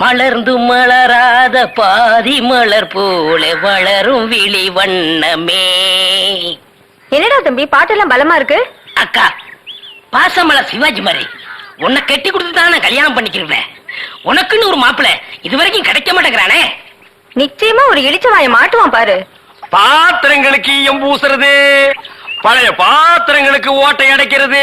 மலர்ந்து மலராத பாதி மலர் போல வளரும் விழி வண்ணமே. என்னடா தம்பி பாட்டெல்லாம் பலமா இருக்கு? அக்கா பாசமலர் சிவாஜி மாதிரி உன்னை கட்டி கொடுத்து தான் நான் கல்யாணம் பண்ணிக்கிறேன் உனக்குன்னு ஒரு மாப்பிள்ளை இது வரைக்கும் கிடைக்க மாட்டேங்கிறானே. நிச்சயமா ஒரு இளிச்சவாய மாட்டுவான் பாரு. பாத்திரங்களுக்கு ஈயம் பூசுறது பழைய பாத்திரங்களுக்கு ஓட்டை அடைக்கிறது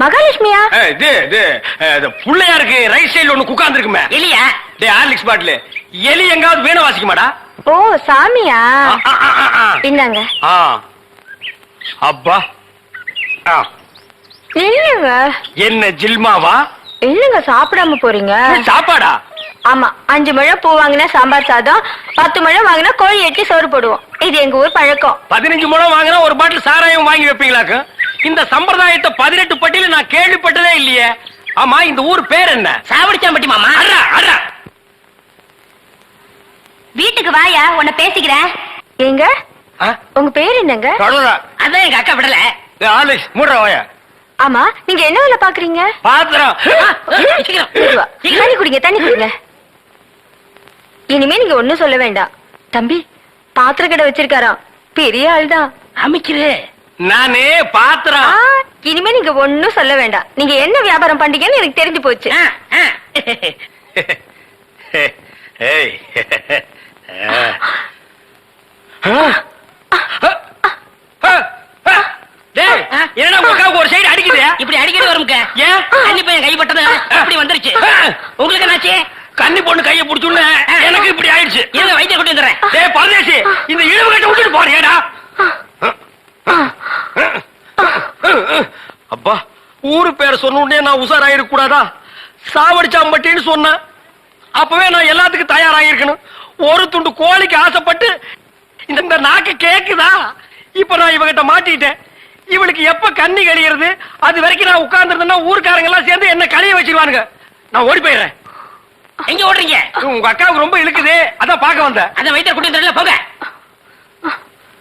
மகாலட்சுமியா? இது இது புள்ளையாருக்கு ரைட் சைடுல ஒண்ணு உட்கார்ந்து இருக்குமே இல்லையா டே ஹார்லிக்ஸ் பாட்டில் எலி எங்காவது வீணை வாசிக்க மாடா ஓ சாமியா. இந்தாங்க. அப்பா. ஆ. இல்லங்க என்ன ஜில்மாவா? இல்லங்க சாப்பிடாம போறீங்க? சாப்பாடா? ஆமா அஞ்சு முழம் பூ வாங்கினா சாம்பார் சாதம் பத்து முழம் வாங்கினா கோழி எட்டி சோறு போடுவோம். இது எங்க ஊர் பழக்கம். பதினஞ்சு முழம் வாங்கினா ஒரு பாட்டில் சாராயம் வாங்கி வைப்பீங்களாக்கு இந்த சம்பிரதாயத்தை பதினெட்டு பட்டியல நான் கேள்விப்பட்டதே இல்லையே. ஆமா இந்த ஊர் பேர் என்ன? சாவடிச்சாம்பட்டி மாமா. அட்ரா அட்ரா வீட்டுக்கு வாயா உன்னை பேசிக்கிறேன். எங்க? உங்க பேர் என்னங்க? அதான் எங்க அக்கா விடல. ஹார்லிக்ஸ் மூடுறா வாயா. ஆமா நீங்க என்ன வேலை பாக்குறீங்க பாத்திரம். தண்ணி குடிங்க தண்ணி குடிங்க. இனிமே நீங்க ஒண்ணும் சொல்ல வேண்டாம். தம்பி பாத்திர கடை வச்சிருக்காராம் பெரிய ஆள்தான். அமைக்கிறு நானே பாத்திரம். இனிமே நீங்க ஒண்ணும் சொல்ல வேண்டாம். நீங்க என்ன வியாபாரம் பண்றீங்கன்னு எனக்கு தெரிஞ்சு போச்சு. ஒரு சைடு அடிக்குது? இப்படி அடிக்கடி வரும்க்க. ஏன்? பையன் கைப்பட்டது. அப்படி வந்துருச்சு. உங்களுக்கு என்னாச்சு? கன்னி பொண்ணு கைய புடிச்சுன்னு எனக்கு இப்படி ஆயிடுச்சு. இருங்க வைத்தியம் கொண்டு வந்துடுறேன். டேய் பரதேசி இந்த இழுவு கட்ட விட்டுட்டு போறியேடா அப்பா ஊரு பேர் சொன்ன நான் உஷாராயிருக்க கூடாதா சாவடிச்சாம்பட்டின்னு சொன்னேன். அப்பவே நான் எல்லாத்துக்கும் தயாராகிருக்கணும் ஒரு துண்டு கோழிக்கு ஆசைப்பட்டு இந்த இந்த நாக்கு கேக்குதா? இப்ப நான் இவகிட்ட மாட்டிட்டேன். இவளுக்கு எப்ப கண்ணி கழியிறது? அது வரைக்கும் நான் உட்கார்ந்துருந்தேன்னா ஊர்க்காரங்க எல்லாம் சேர்ந்து என்ன கழிய வச்சிருவானுங்க. நான் ஓடி போயிடுறேன். எங்க ஓடுறீங்க? உங்க அக்காவுக்கு ரொம்ப இழுக்குது. அதான் பார்க்க வந்தேன். அத வைத்தியம் கொண்டு வந்துடல போங்க.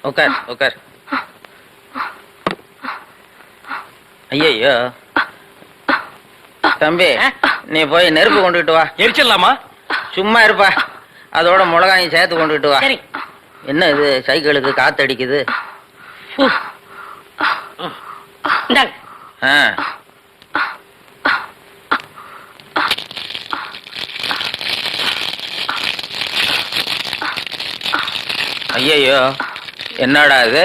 உட்கார் உட்கார் ஐயோ தம்பி நீ போய் நெருப்பு கொண்டுகிட்டு வா. எரிச்சிடலாமா? சும்மா இருப்பா. அதோட மிளகாயும் சேர்த்து கொண்டுகிட்டு வா. சரி. என்ன இது? சைக்கிளுக்கு காத்தடிக்குது. இந்தாங்க. ஆ. ஐயையோ என்னடா இது?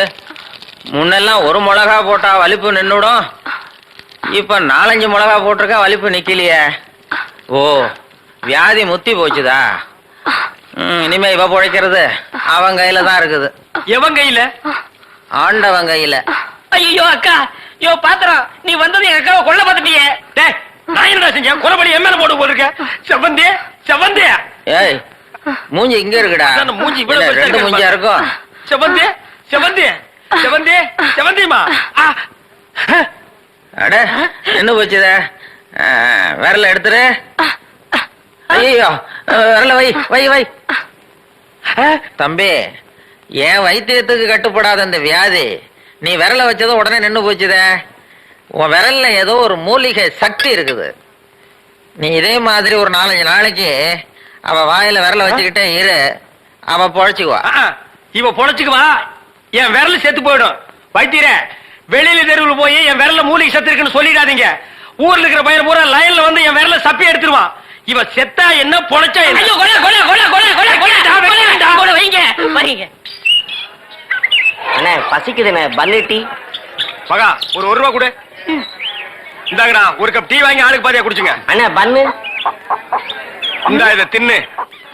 முன்னெல்லாம் ஒரு மிளகா போட்டா வலிப்பு நின்னுடும். இப்ப நாலஞ்சு மிளகா போட்டிருக்கா வலிப்பு நிக்கலையே. ஓ வியாதி முத்தி போச்சுதா? ம், இனிமே இவ பிழைக்கிறது. அவன் கையில தான் இருக்குது. எவன் கையில? ஆண்டவன் கையில. ஐயோ அக்கா. யோ பாத்திரம். நீ வந்தது எங்க அக்காவை கொல்ல பார்த்துட்டியே. டேய் நான் என்னடா செஞ்சேன்? குறபடி என் மேல போட்டு போட்டிருக்க? செவந்தே செவந்தே ஏய் மூஞ்சி இங்க இருக்குடா. மூஞ்சி ரெண்டு மூஞ்சியா. இருக்கும். செவந்தே செவந்தே செவந்தே செவந்திமா அட என்ன போச்சுத விரல எடுத்துரு. ஐயோ விரல வை வை வை. தம்பி என் வைத்தியத்துக்கு கட்டுப்படாத இந்த வியாதி நீ விரல வச்சதும் உடனே நின்னு போச்சுதே உன் விரல்ல ஏதோ ஒரு மூலிகை சக்தி இருக்குது. நீ இதே மாதிரி ஒரு நாலஞ்சு நாளைக்கு அவ வாயில விரல வச்சுக்கிட்டே இரு. அவ பொழைச்சுக்குவா. ஆ, இவ பொழைச்சுக்குவா. என் விரல் செத்து போயிடும். வைத்தியரே வெளியில தெருவில் போய் என் விரல்ல மூலிகை செத்து இருக்குன்னு சொல்லிடாதீங்க. ஊர்ல இருக்கிற பையன் பூரா லைன்ல வந்து என் விரல சப்பி எடுத்துருவான் இவ செத்தா என்ன பொழைச்சா என்ன? கொலை கொலை கொலை கொலை கொலை கொலை வைக்கடா, வைக்கடா. கொலை வைங்க வைங்க. அண்ணே பசிக்குதுண்ணே பன்னு டீ. மகா ஒரு ஒரு ரூபா கொடு. இந்தாங்கடா ஒரு கப் டீ வாங்கி ஆளுக்கு பாதியா குடிச்சுங்க. அண்ணே பன்னு. இந்தா இத தின்னு.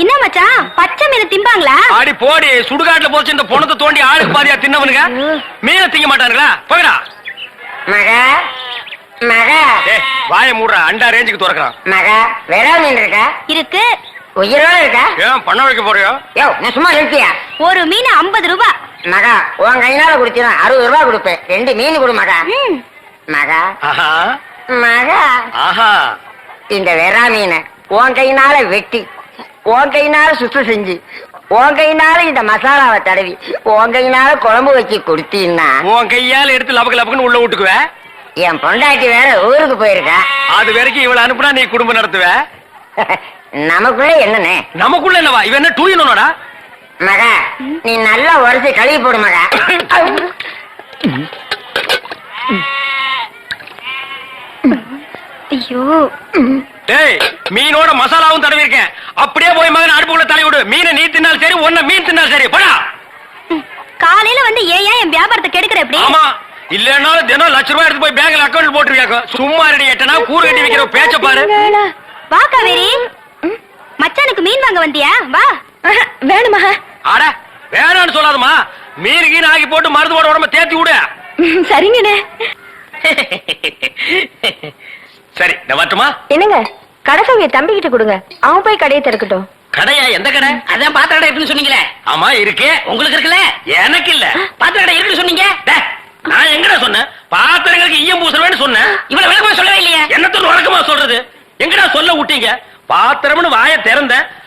என்ன மச்சான்? பச்சை மீன் திம்பாங்களா? ஆடி போடி சுடுகாட்டுல போச்சு இந்த பொணத்தை தோண்டி ஆளுக்கு பாதியா தின்னவனுங்க? மீனை திங்க மாட்டானுங்களா? போகடா மக மக. வாயை மூடுறா அண்டா ரேஞ்சுக்கு திறக்கிறான். மக வெறா மீன் இருக்கா? இருக்கு. உயிரோட இருக்கா? ஏன் பண்ண வைக்க போறியோ? யோ நான் சும்மா நிறுத்தியா? ஒரு மீன் ஐம்பது ரூபாய் மகா உன் கையினால குடிச்சினா அறுபது ரூபாய் கொடுப்பேன். ரெண்டு மீன் கொடு மகா. மகா. ஆஹா. மகா. ஆஹா. இந்த வெறா மீனை. உன் கையினால வெட்டி உன் கையினால சுத்தம் செஞ்சு உன் கையினால இந்த மசாலாவை தடவி உன் கையினால குழம்பு வச்சு கொடுத்தீன்னா உன் கையால எடுத்து லபக்கு லபக்குன்னு உள்ள விட்டுக்குவ? என் பொண்டாட்டி வேற ஊருக்கு போயிருக்கா. அது வரைக்கும் இவள அனுப்புனா நீ குடும்பம் நடத்துவ? நமக்குள்ள என்னண்ணே? நமக்குள்ள என்னவா? இவன் என்ன டூயினோடா மகா நீ நல்லா உரைச்சு கழுவி போடு மகா. ஐயோ. டேய் மீனோட மசாலாவும் தடவி இருக்கேன் அப்படியே போய் மகன் அடுப்புக்குள்ள தலை விடு. மீனை நீ தின்னாலும் சரி ஒன்ன மீன் தின்னாலும் சரி. போடா. காலையில வந்து ஏன் ஏன் என் வியாபாரத்தை கெடுக்கிற எப்படி ஆமா இல்லன்னாலும் தினம் லட்ச ரூபாய் எடுத்து போய் பேங்க்ல அக்கௌண்ட் போட்டுருவியாக்கும் சும்மா ரெடி எட்டனா கூறு கட்டி வைக்கிற பேச்ச பாரு. வா காவேரி. மச்சானுக்கு மீன் வாங்க வந்தியா? வா. வேணுமா? அட வேணான்னு சொல்லாதம்மா. மீன் கீன் ஆக்கி போட்டு மருந்து போட உடம்ப தேத்தி விடு. சரிங்கண்ணே. சரி நான் வரட்டுமா என்னங்க? கடைசவிய தம்பிக்கிட்ட கொடுங்க. அவன் போய் கடையை திறக்கட்டும். கடையா? எந்த கடை? அதான் பாத்திர கடை இருக்குன்னு சொன்னீங்களே. ஆமா இருக்கே. உங்களுக்கு இருக்குல்ல? எனக்கு இல்ல. பாத்திர கடை இருக்குன்னு சொன்னீங்க? டேய், நான் எங்கடா சொன்னேன்? பாத்திரங்களுக்கு ஈயம் பூசுறவேன்னு சொன்னேன். இவ்வளவு விளக்கமா சொல்லவே இல்லையே. என்னத்தோட வழக்கமா சொல்றது? எங்கடா சொல்ல விட்டீங்க? பாத்திரம்னு வாயை திறந்தேன்.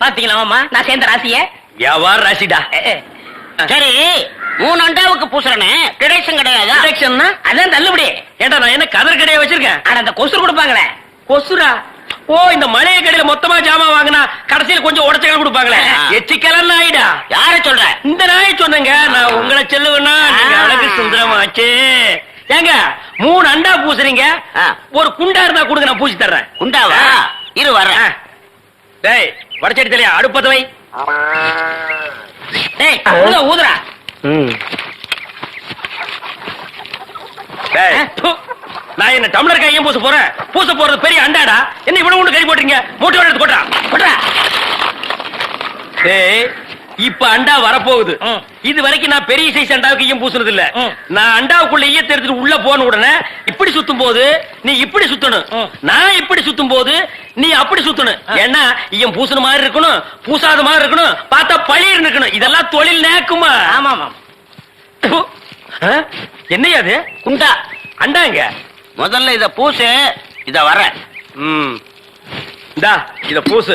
ஆஹா. ஆ. பாத்தீங்களா மாமா? நான் சேர்ந்த ராசிய? வியாபார ராசிடா. சரி மூணு அண்டாவுக்கு பூசுறனே. கிடைச்சும் கிடையாதா. Deductionனா? அதான் தள்ளுபடி. ஏண்டா நான் என்ன கதர் கடையை வச்சிருக்கேன்? ஆனா அந்த கொசு கொடுப்பாங்களே. கொசுரா ஓ இந்த மளிகை கடையில மொத்தமா ஜாமான் வாங்கினா கடைசியில கொஞ்சம் உடச்சல் கொடுப்பாங்களே. ஆ. எச்சிக்கலன்னு ஆயிடா. யார சொல்ற? இந்த நாய் சொன்னங்க. நான் உங்களை செல்லுவேன்னா நீங்க. அழகு சுந்தரமாச்சு. ஏங்க மூணு அண்டா பூசுறீங்க. ஒரு குண்டா இருந்தா கொடுங்க நான் பூசி தர்றேன். குண்டாவா. இரு வர்றேன். ஆ. டேய் வடச்சடி தலையா அடுப்பத வை ப்பு. நான் என்ன டம்ளர் கையும் பூச போறேன்? பூச போறது பெரிய அண்டாடா? என்ன இவ்வளவு ஒண்ணு கை போட்டுறீங்க மூட்டை எடுத்து போட்டா போடுறா டேய் இப்ப அண்டா வரப்போகுது. இது வரைக்கும் நான் பெரிய சைஸ் அண்டாவுக்கு ஈயம் பூசுனது இல்ல. நான் அண்டாவுக்குள்ள ஈயத்தை எடுத்துட்டு உள்ள போன உடனே இப்படி சுத்தும் போது நீ இப்படி சுத்தணும். நான் இப்படி சுத்தும் போது நீ அப்படி சுத்தணும். ஏன்னா ஈயம் பூசுன மாதிரி இருக்கணும் பூசாத மாதிரி இருக்கணும் பார்த்தா பழிர் இருக்கணும் இதெல்லாம் தொழில் நேக்குமா? ஆமா? என்னய்யா அது? குண்டா. அண்டாங்க முதல்ல இத பூசு இத வர்றேன். ம். இந்தா இத பூசு.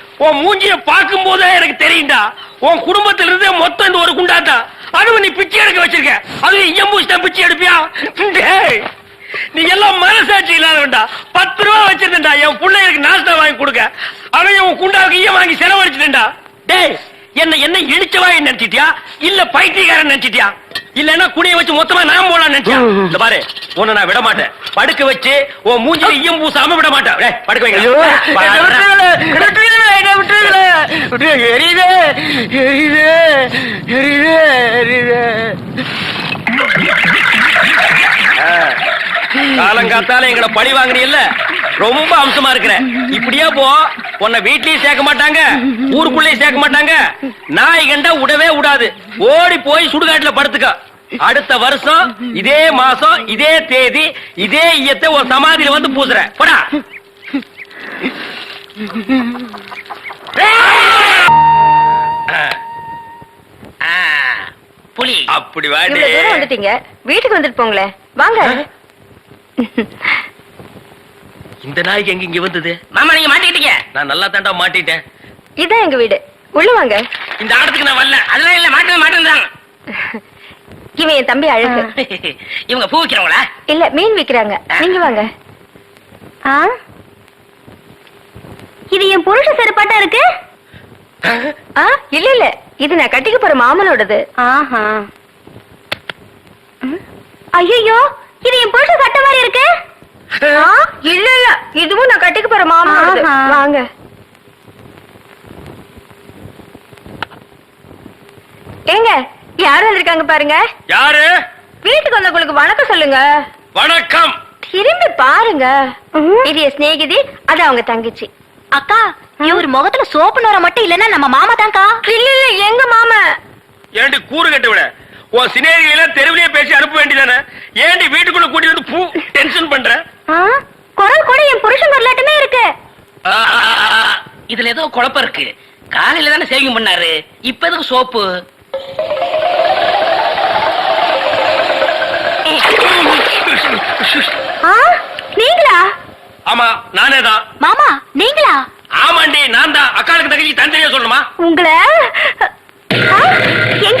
உன் மூஞ்சிய பார்க்கும் போதே எனக்கு தெரியும்டா. உன் குடும்பத்துல இருந்தே மொத்தம் இந்த ஒரு குண்டாட்டா. அதுவும் நீ பிச்சை எடுக்க வச்சிருக்க. அதுவும் ஐயம்பூசி பிச்சை எடுப்பியா? நீ எல்லாம் மனசாட்சி இல்லாதவன்டா. பத்து ரூபா வச்சிருந்தா என் பிள்ளைகளுக்கு நாஸ்தா வாங்கி கொடுக்க. அவன் உன் குண்டாவுக்கு ஈய வாங்கி செலவழிச்சிட்டா டேய் என்ன என்ன இடிச்சவாய் நினைச்சிட்டியா? இல்ல பைத்தியக்காரன் நினைச்சிட்டியா? இல்லன்னா குடிய வச்சு மொத்தமா நான் போலாம் நினைச்சியா இந்த பாரு உன்னை நான் விட மாட்டேன் படுக்க வச்சு உன் மூஞ்சில ஈயம் பூசாம விட மாட்டேன் படுக்க வைங்க. காலங்காத்தால எங்களை பழி வாங்குறீல்ல? ரொம்ப அம்சமா இருக்கிற. இப்படியே போ. உன்னை வீட்லயும் சேர்க்க மாட்டாங்க ஊருக்குள்ளேயும் சேர்க்க மாட்டாங்க. நாய் கண்டா விடவே விடாது ஓடி போய் சுடுகாட்டுல படுத்துக்க. அடுத்த வருஷம் இதே மாசம் இதே தேதி இதே ஈயத்தை ஒரு சமாதியில வந்து பூசுற. போடா. ஆ, புலி. அப்படி தூரம் வந்துட்டீங்க. வீட்டுக்கு வந்துட்டு போங்களேன். வாங்க. இந்த நாய்க்கு எங்க இங்க வந்தது? மாமா நீங்க மாட்டிக்கிட்டீங்க. நான் நல்லா தாண்டா மாட்டிட்டேன். இதான் எங்க வீடு. உள்ள வாங்க. இந்த ஆடத்துக்கு நான் வரல. அதெல்லாம் இல்ல மாட்டேன் மாட்டேன் இவன் என் தம்பி அழகு. இவங்க பூ வைக்கிறவங்களா? இல்ல மீன் விக்கிறாங்க. நீங்க வாங்க. ஆ? இது என் புருஷ செருப்பாட்டா இருக்கு? ஆ? இல்ல இல்ல. இது நான் கட்டிக்க போற மாமனோடது. ஆஹா. ஐயோ இது என் புருஷ சட்டை மாதிரி இருக்கு? ஆ, இல்ல இல்ல. இதுவும் நான் கட்டிக்க போற மாமனோடது வாங்க. ஏங்க யார் வந்திருக்காங்க பாருங்க? யாரு? வீட்டுக்கு வந்தவங்களுக்கு வணக்கம் சொல்லுங்க. வணக்கம். திரும்பி பாருங்க. இது என் சிநேகிதி அது அவங்க தங்கச்சி. அக்கா இவர் முகத்துல சோப்பு நோர மட்டும் இல்லன்னா நம்ம மாமா தான்க்கா. இல்ல இல்ல எங்க மாமா? ஏண்டி கூறு கட்டு விட உன் சினேகிகளை தெருவிலேயே பேசி அனுப்ப வேண்டியதானே? ஏண்டி வீட்டுக்குள்ள கூட்டிட்டு வந்து பூ டென்ஷன் பண்ற? குரல் கூட என் புருஷன் வரலாட்டுமே இருக்கு. இதுல ஏதோ குழப்பம் இருக்கு. காலையில தானே சேவிங் பண்ணாரு. இப்ப எதுக்கு சோப்பு? நீங்களா? ஆமா நானே தான். மாமா நீங்களா? ஆமாண்டி நான் தான். அக்காளுக்கு தங்கச்சி தனித்தனியா சொல்லணுமா? உங்களை எங்க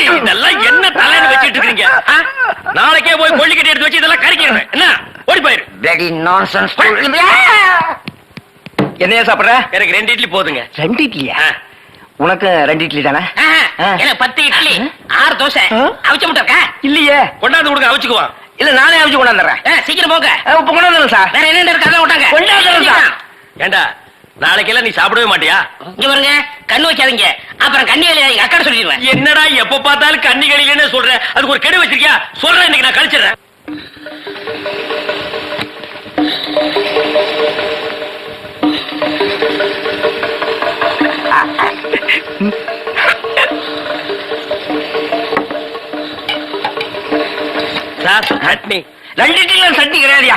இதெல்லாம் என்ன தலைன்னு வச்சிட்டு இருக்கீங்க? நாளைக்கே போய் கொள்ளிக்கட்டி எடுத்து வச்சு இதெல்லாம் கறிக்கிறேன். என்ன? ஓடி போயிரு. பிளடி நான்சென்ஸ் என்னையா சாப்பிடுற? எனக்கு ரெண்டு இட்லி போதுங்க. ரெண்டு இட்லியா. உனக்கு ரெண்டு இட்லி தானே. எனக்கு பத்து இட்லி ஆறு தோசை? அவிச்ச முட்டை இல்லையே. கொண்டாந்து கொடுங்க அவிச்சுக்குவான் இல்ல நானே அவிச்சு கொண்டாந்துறேன். சீக்கிரம் போங்க. இப்ப கொண்டாந்துறேன் சார். வேற என்ன இருக்கு அதான் விட்டாங்க கொண்டாந்துறேன் சார். ஏண்டா? நாளைக்கெல்லாம் நீ சாப்பிடவே மாட்டியா? இங்க பாருங்க கண்ணு வைக்காதீங்க. அப்புறம் கண்ணி வேலையை அக்கா சொல்லிடுவேன். என்னடா எப்ப பார்த்தாலும் கண்ணி கழிலன்னு சொல்ற? அதுக்கு ஒரு கெடு வச்சிருக்கியா? சொல்றேன் இன்னைக்கு நான் கழிச்சிடுறேன். சட்னி ரெண்டு சட்னி கிடையாதுயா?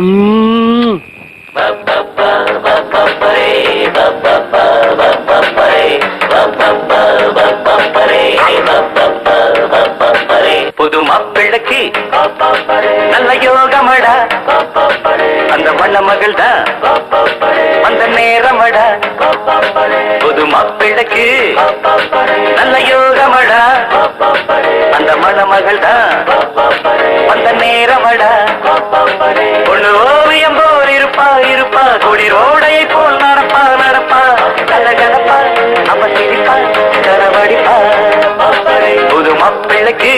ம். புது நல்ல யோகமடா. அந்த வண்ண மகள் தான் அந்த நேரமடா. புது மாப்பிள்ளைக்கு நல்ல யோகமடா. அந்த மணமகள் தான் அந்த நேரமடா. பொண்ணு ஓவியம் போல் இருப்பா இருப்பா. கொடி ரோடையை போல் நடப்பா நடப்பா. கல கலப்பா அவ சிரிப்பா கரவடிப்பா. மாப்பிள்ளைக்கு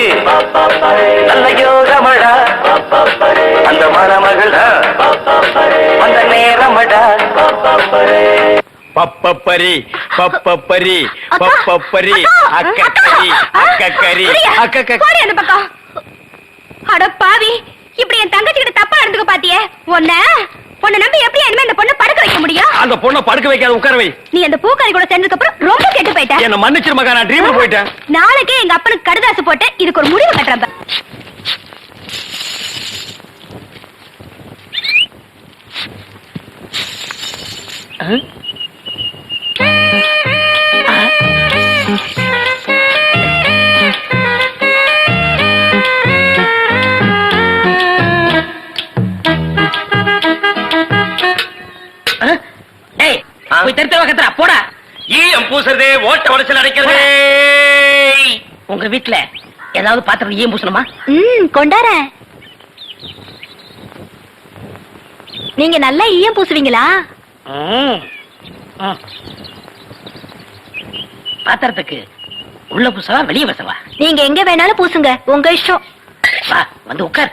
நல்ல யோகமடா. அந்த மணமகள்? அந்த நேரமடா. பப்பப்பரி பப்பப்பரி பப்பப்பரி அக்கா, அக்கக்கரி அக்கா, அக்கக்கரி சூர்யா, அக்கக்க போடி அந்த பக்கம். அட பாவி இப்படி என் தங்கச்சி கிட்ட தப்பா நடந்துக்க பாத்தியே? உன்ன உன்னை நம்பி எப்படி இனிமே அந்த பொண்ணை படுக்க வைக்க முடியும்? அந்த பொண்ணை படுக்க வைக்காத உட்கார வை. நீ அந்த பூக்காரி கூட சேர்ந்ததுக்கு அப்புறம் ரொம்ப கெட்டு போயிட்ட. என்ன மன்னிச்சிரு மகா நான் ட்ரீம்ல போயிட்டேன். நாளைக்கே எங்க அப்பனுக்கு கடுதாசு போட்டு இதுக்கு ஒரு முடிவு கட்டுறேன் பாரு. போய் தெருத்த கத்துறா போடா. ஈயம் பூசுறதே ஓட்ட உடச்சல் அடைக்கிறதே. உங்க வீட்ல ஏதாவது பாத்திரம் ஏன் பூசணுமா? ம் கொண்டாரேன். நீங்க நல்லா ஈயம் பூசுவீங்களா. பாத்திரத்துக்கு உள்ள பூசவா வெளிய பூசவா? நீங்க எங்க வேணாலும் பூசுங்க. உங்க இஷ்டம். வா வந்து உட்கார்.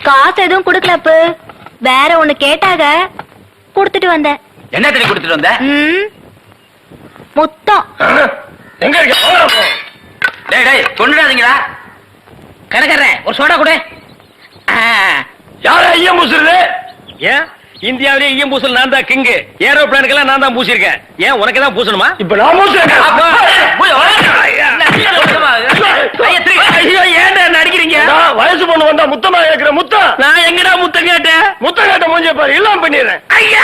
காசு எதுவும் கொடுக்கல அப்பு. வேற ஒண்ணு கேட்டாக கொடுத்துட்டு வந்தேன். என்ன தண்ணி கொடுத்துட்டு வந்த? ம், முத்தம். எங்க இருக்க? டேய் டேய் கொண்டுடாதீங்களா கடைக்காரரே, ஒரு சோடா கொடு. ஆ, யார ஈயம் பூசுறது? ஏன்? இந்தியாவிலே ஈயம் பூசல் நான் தான் கிங்கு. ஏரோப்ளானுக்கெல்லாம் நான் தான் பூசிருக்கேன் ஏன் உனக்கு தான் பூசணுமா? இப்ப நான் அடிக்கிறீங்க வயசு பொண்ணு வந்தா முத்தமா கேக்குற முத்தம் நான் எங்கடா முத்தம் கேட்டேன்? முத்தம் கேட்ட மூஞ்ச பாரு இல்லாம பண்ணிடுறேன். ஐயா!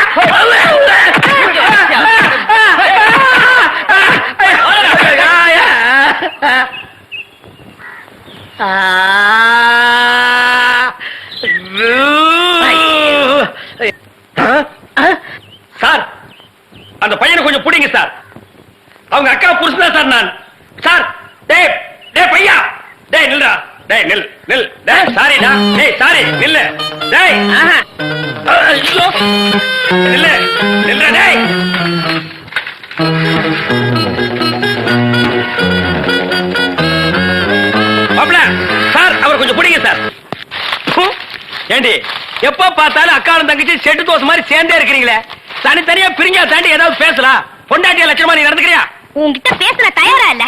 செட்டு தோசை மாதிரி சேர்ந்தே இருக்கிறீங்களே. தனித்தனியா பிரிஞ்சா தாண்டி ஏதாவது பேசலாம். பொண்டாட்டிய லட்சணமா நீ நடந்துக்கிறியா? உன்கிட்ட பேச தயாரா இல்ல.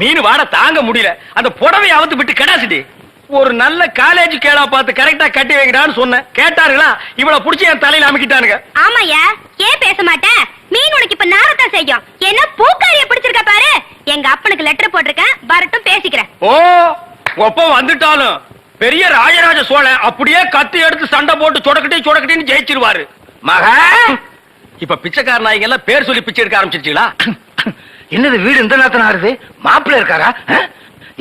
மீன் வாட தாங்க முடியல. அந்த புடவை அவுத்து விட்டு கடாசிட்டி. ஒரு நல்ல காலேஜ் கேடா பார்த்து கரெக்டா கட்டி வைக்கிறான்னு சொன்னேன். கேட்டாருங்களா இவள புடிச்சு என் தலையில அமைக்கிட்டானுங்க. ஆமாயா ஏன் பேச மாட்டேன் மீன் உனக்கு இப்ப நாரத்தான் செய்யும். என்ன பூக்காரிய பிடிச்சிருக்க பாரு? எங்க அப்பனுக்கு லெட்டர் போட்டிருக்கேன். வரட்டும் பேசிக்கிறேன். ஓ ஒப்ப வந்துட்டாலும். பெரிய ராஜராஜ சோழன் அப்படியே கத்தி எடுத்து சண்டை போட்டு சொடக்கட்டி சொடக்கட்டின்னு ஜெயிச்சிருவாரு. மகா இப்ப பிச்சைக்கார நாய்ங்க எல்லாம் பேர் சொல்லி பிச்சை எடுக்க ஆரம்பிச்சிருச்சீங்களா? என்னது வீடு இந்த நேரத்துல ஆறுது? மாப்பிள்ள இருக்காரா?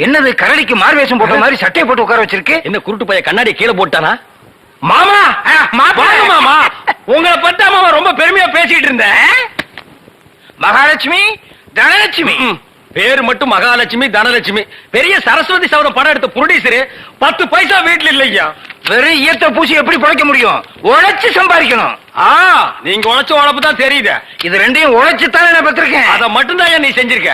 என்னது கரடிக்கு மார்வேஷம் போட்ட மாதிரி சட்டையை போட்டு உட்கார வச்சிருக்கு? என்ன குருட்டு பைய கண்ணாடி கீழே போட்டானா? மாமா மாமா. உங்களை பத்தி மாமா ரொம்ப பெருமையா பேசிட்டு இருந்தேன். மகாலட்சுமி தனலட்சுமி. பேரு மட்டும் மகாலட்சுமி தனலட்சுமி. பெரிய சரஸ்வதி சபதம் படம் எடுத்த புரொடியூசரு பத்து பைசா வீட்டுல இல்லையா வெறும் ஈயத்தை பூசி எப்படி பிழைக்க முடியும்? உழைச்சு சம்பாதிக்கணும். ஆ நீங்க உழைச்ச உழைப்பு தான் தெரியுது. இது ரெண்டையும் உழைச்சு தானே நான் பெற்றிருக்கேன். அத மட்டும் தான் நீ செஞ்சிருக்க?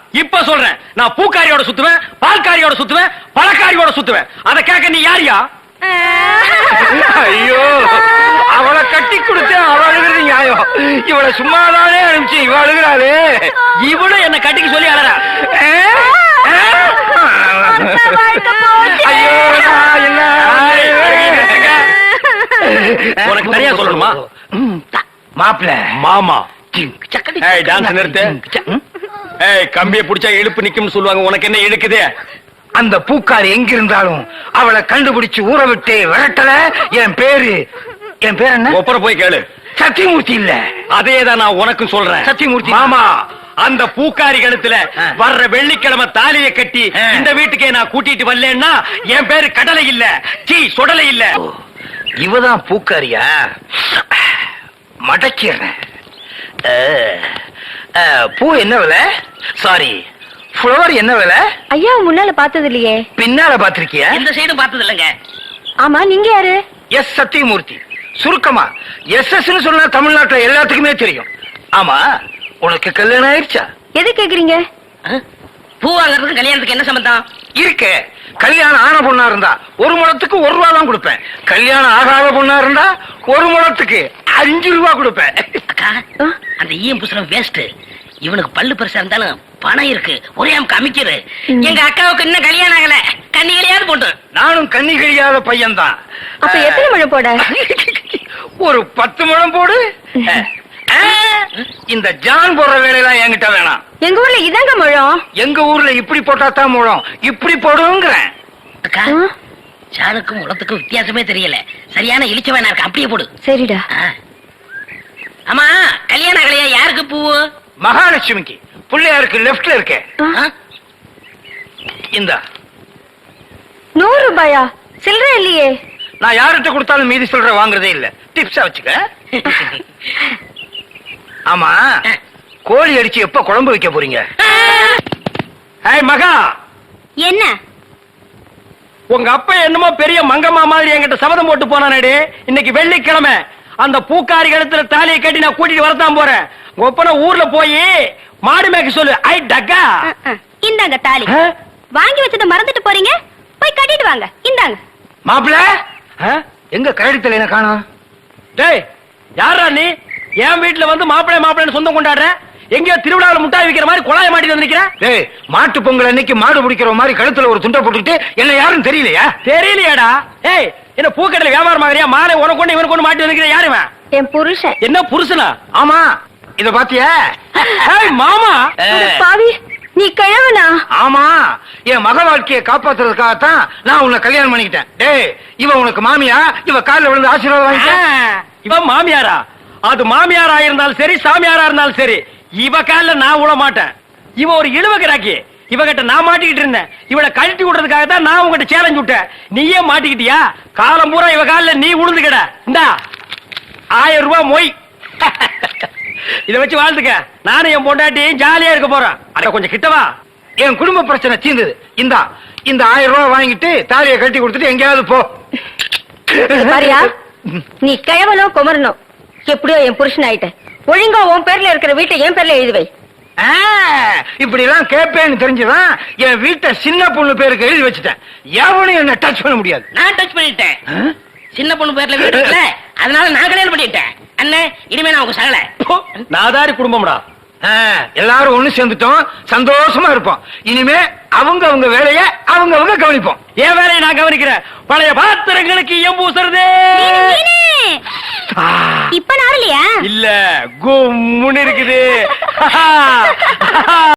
இப்ப சொல்றேன். நான் பூக்காரியோட சுத்துவேன் பால்காரியோட சுத்துவேன் பழக்காரியோட சுத்துவேன். அத கேட்க நீ யாரியா ஐயோ அவளை கட்டி கொடுத்து அவ அழுகிறது நியாயம். இவளை சும்மாதானே அனுப்பிச்சு இவ அழுகிறாளே. இவளும் என்ன கட்டிக்க சொல்லி அழறா? ஐயோ என்ன? உனக்கு தனியா சொல்லணுமா? மாப்பிள்ள. மாமா. டான்ஸ் நிறுத்து. கம்பியை புடிச்சா இழுப்பு நிக்கும்னு சொல்லுவாங்க. உனக்கு என்ன இழுக்குது? அந்த பூக்காரி எங்க இருந்தாலும் அவளை கண்டுபிடிச்சு ஊற விட்டு விரட்டல. என் பேரு என் பேர் என்ன? ஒப்பர போய் கேளு. சத்தியமூர்த்தி இல்ல. அதே தான் நான் உனக்கும் சொல்றேன். சத்தியமூர்த்தி. மாமா அந்த பூக்காரி கழுத்துல ஆ. வர்ற வெள்ளிக்கிழமை தாலிய கட்டி. இந்த வீட்டுக்கே நான் கூட்டிட்டு வரலன்னா என் பேரு கடலை இல்ல சீ சுடலை இல்ல. இவதான் பூக்காரியா? மடக்கிறேன் பூ என்ன விலை? சாரி ஃப்ளவர் என்ன விலை? ஐயா முன்னால பார்த்தது இல்லையே. பின்னால பாத்திருக்கியா எந்த சைடும் பார்த்தது இல்லைங்க. ஆமா நீங்க யாரு? எஸ் சத்தியமூர்த்தி. சுருக்கமா எஸ் எஸ் சொன்னா தமிழ்நாட்டுல எல்லாத்துக்குமே தெரியும். ஆமா உனக்கு கல்யாணம் ஆயிடுச்சா? எது கேக்குறீங்க? பூ வாங்குறதுக்கு கல்யாணத்துக்கு என்ன சம்பந்தம்? இருக்க. கல்யாணம் ஆன பொண்ணா இருந்தா ஒரு முழத்துக்கு ஒரு ரூபா தான் கொடுப்பேன். கல்யாணம் ஆகாத பொண்ணா இருந்தா ஒரு முழத்துக்கு அஞ்சு ரூபா கொடுப்பேன். அக்கா? அந்த ஈயம் புசுரம் வேஸ்ட் இவனுக்கு பல்லு பெருசா இருந்தாலும் பணம் இருக்கு. ஒரே அமுக்கு அமைக்கிறது. எங்க அக்காவுக்கு இன்னும் கல்யாணம் ஆகல. கண்ணிகளையாவது போட்டு. நானும் கண்ணி கழியாத பையன்தான். அப்ப எத்தனை முழம் போட? ஒரு பத்து முழம் போடு. இந்த ஜான் போடுற வேலையெல்லாம் என்கிட்ட வேணாம். எங்க ஊர்ல இதாங்க முழம்? எங்க ஊர்ல இப்படி போட்டா தான் முழம். இப்படி போடுங்கிறேன். அக்கா ஆ? சாணுக்கும் முளத்துக்கும் வித்தியாசமே தெரியல. சரியான இழிச்ச வேணா இருக்கு? அப்படியே போடு. சரிடா. ஆ. ஆமா கல்யாண கலையா யாருக்கு பூவு மகாலட்சுமிக்கு. பிள்ளையாருக்கு லெஃப்ட்ல இருக்க. ஆ? இந்த. நூறு ரூபாயா? சில்லற இல்லையே. நான் யார்கிட்ட கொடுத்தாலும் மீதி சொல்ற வாங்குறதே இல்ல. டிப்ஸா வச்சுக்க. ஆமா. கோழி அடிச்சு எப்ப குழம்பு வைக்க போறீங்க? ஏய் மகா! என்ன? உங்க அப்பா என்னமோ பெரிய மங்கம்மா மாதிரி என்கிட்ட சபதம் போட்டு போனானேடி. இன்னைக்கு வெள்ளிக்கிழமை. அந்த பூக்காரி கழுத்துல தாலியை கட்டி நான் கூட்டிட்டு வரத்தான் போறேன். ஒப்பனை ஊர்ல போய் மாடு மேய்க்க சொல்லு. ஐ டக்கா. இந்தாங்க தாலி? வாங்கி வச்சத மறந்துட்டு போறீங்க? போய் கட்டிட்டு வாங்க. இந்தாங்க. மாப்பிள எங்க கரடி தலையில காணோம்? டேய் யாரா நீ? என் வீட்டுல வந்து மாப்பிள்ளை மாப்பிள்ளைன்னு சொந்தம் கொண்டாடுற? எங்கேயோ திருவிழாவில் முட்டாய் விக்கிற மாதிரி குழாய மாட்டி வந்து நிக்கிற டேய் மாட்டு பொங்கல் அன்னைக்கு மாடு பிடிக்கிற மாதிரி கழுத்துல ஒரு துண்டை போட்டுக்கிட்டு என்ன யாரும் தெரியலையா? தெரியலையாடா. ஏய் என்ன பூக்கடையில வியாபாரம் ஆகுறியா மாலை உனக்கு ஒண்ணு இவனுக்கு ஒண்ணு மாட்டி வந்து நிக்கிற யாருவன் என் புருஷன். என்ன புருஷனா? ஆமா இத பாத்தியா? மாமா. பாவி நீ கிழவனா? ஆமா என் மக வாழ்க்கையை காப்பாத்துறதுக்காகத்தான் நான் உன்னை கல்யாணம் பண்ணிக்கிட்டேன். டேய் இவ உனக்கு மாமியா? இவ கால்ல விழுந்து ஆசீர்வாதம் வாங்கிக்க ஆ, இவன் மாமியாரா? அது மாமியாரா இருந்தாலும் சரி சாமியாரா இருந்தாலும் சரி. இவ கால நான் விட மாட்டேன். இவ ஒரு இழுவ கிராக்கி இவகிட்ட நான் மாட்டிக்கிட்டு இருந்தேன். இவளை கழட்டி விடுறதுக்காக தான் நான் உங்ககிட்ட சேலஞ்ச் விட்டேன். நீயே மாட்டிக்கிட்டியா? காலம் பூரா இவ கால்ல நீ உளுந்துக்கிட இந்தா. ஆயிரம் ரூபாய் மொய். இத வச்சு வாழ்த்துக்க நானும் என் பொண்டாட்டியும் ஜாலியா இருக்க போறேன். அட கொஞ்சம் கிட்டவா என் குடும்ப பிரச்சனை தீர்ந்தது இந்தா. இந்த ஆயிரம் ரூபாய் வாங்கிட்டு தாலியை கட்டி கொடுத்துட்டு எங்கேயாவது போ. நீ கிழவனும் குமரனும். எப்படியோ என் புருஷன் ஆயிட்ட. ஒழுங்கா உன் பேர்ல இருக்கிற வீட்டை என் பேர்ல எழுதி வை. ஆ, இப்படி எல்லாம் கேட்பேன்னு தெரிஞ்சுதான் என் வீட்டை சின்ன பொண்ணு பேருக்கு எழுதி வச்சுட்டேன். எவனும் என்ன டச் பண்ண முடியாது. நான் டச் பண்ணிட்டேன். சின்ன பொண்ணு பேர்ல வீடு அதனால நான் கல்யாணம் பண்ணிட்டேன். அண்ணே இனிமே நான் உங்க சகல. நாதாரி குடும்பம்டா. எல்லாரும் ஒண்ணு சேர்ந்துட்டோம். சந்தோஷமா இருப்போம். இனிமே அவங்க அவங்க வேலைய அவங்க அவங்க கவனிப்போம். என் வேலையை நான் கவனிக்கிறேன்? பழைய பாத்திரங்களுக்கு எம்பூசுறதே ஆ. இப்ப நாரலையா இல்ல கும்முன்னு இருக்குது.